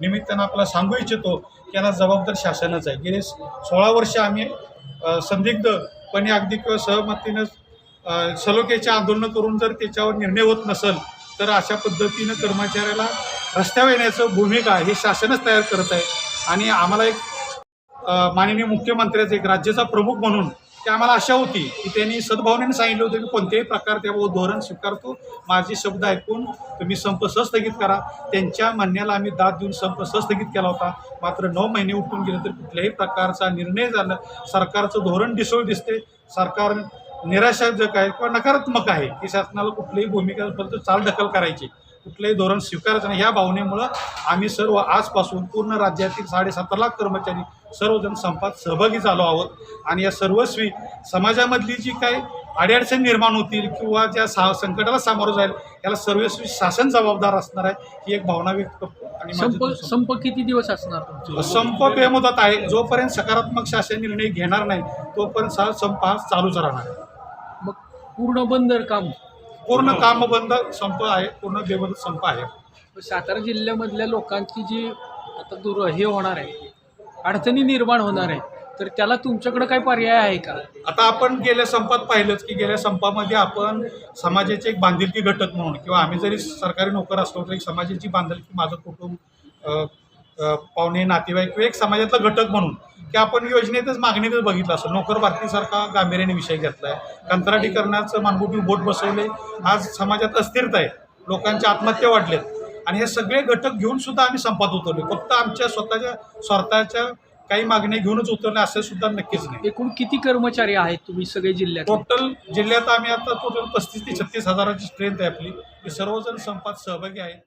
निमित्तानं आपला सांगू इच्छितो की याला जबाबदार शासनच आहे. गेले सोळा वर्ष आम्ही संदिग्धपणे अगदी किंवा सहमतीनं अ, सलोख्याचे आंदोलनं करून जर त्याच्यावर निर्णय होत नसेल तर अशा पद्धतीनं कर्मचाऱ्याला रस्त्यावर येण्याचं भूमिका हे शासनच तयार करत आहे. आणि आम्हाला एक माननीय मुख्यमंत्र्याचं एक राज्याचा प्रमुख म्हणून की आम्हाला आशा होती की त्यांनी सद्भावनेने सांगितलं होतं की कोणत्याही प्रकार त्या धोरण स्वीकारतो. माझे शब्द ऐकून तुम्ही संप सस्थगित करा. त्यांच्या म्हणण्याला आम्ही दाद देऊन संप सस्थगित केला होता. मात्र नऊ महिने उठून गेले तर कुठल्याही प्रकारचा निर्णय झाला. सरकारचं धोरण डिसोळ दिसते. सरकार निराशाजक आहे किंवा नकारात्मक आहे. की शासनाला कुठलीही भूमिका फक्त चालढकल करायची. कुठलंही धोरण स्वीकारायचं नाही ह्या भावनेमुळं आम्ही सर्व आजपासून पूर्ण राज्यातील साडेसत्तर लाख कर्मचारी सर्वजण संपात सहभागी झालो आहोत आणि या सर्वस्वी समाजामधली जी काही अडीअडचण निर्माण होतील किंवा ज्या सा संकटाला सामोरं जाईल याला सर्वस्वी शासन जबाबदार असणार आहे ही एक भावना व्यक्त करतो आणि संप. संप किती दिवस असणार संप बेमुदत आहे जोपर्यंत सकारात्मक शासन निर्णय घेणार नाही तोपर्यंत संप हा चालूच राहणार आहे. मग पूर्ण बंद काम पूर्ण काम बंद संप आहे पूर्ण बेमुदत संप आहे. सातारा जिल्ह्यामधल्या लोकांची जी आता दूर हे होणार आहे अडचणी निर्माण होणार आहे तर त्याला तुमच्याकडे काय पर्याय आहे का? आता आपण गेल्या संपात पाहिलंच की गेल्या संपामध्ये आपण समाजाचे एक बांधिलकी घटक म्हणून किंवा आम्ही जरी सरकारी नोकर असलो तरी समाजाची बांधिलकी माझं कुटुंब पाहुणे नातेवाईक किंवा एक समाजातला घटक म्हणून की आपण योजनेतच मागणीतच बघितलं असं नोकर भरतीसारखा गांभीर्याने विषय घेतला आहे कंत्राटीकरणाचं मानगुटी बोट बसवले आज समाजात अस्थिरता आहे. लोकांच्या आत्महत्या वाढल्यात. आणि हे सगळे घटक घेऊन सुद्धा आम्ही संपात उतरले फक्त आमच्या स्वतःच्या स्वार्थाच्या काही मागण्या घेऊनच उतरले असं सुद्धा नक्कीच नाही. एकूण किती कर्मचारी आहेत तुम्ही सगळे जिल्ह्यात टोटल जिल्ह्यात आम्ही आता टोटल पस्तीस ते छत्तीस हजाराची स्ट्रेंथ आहे आपली. सर्वजण संपात सहभागी आहेत.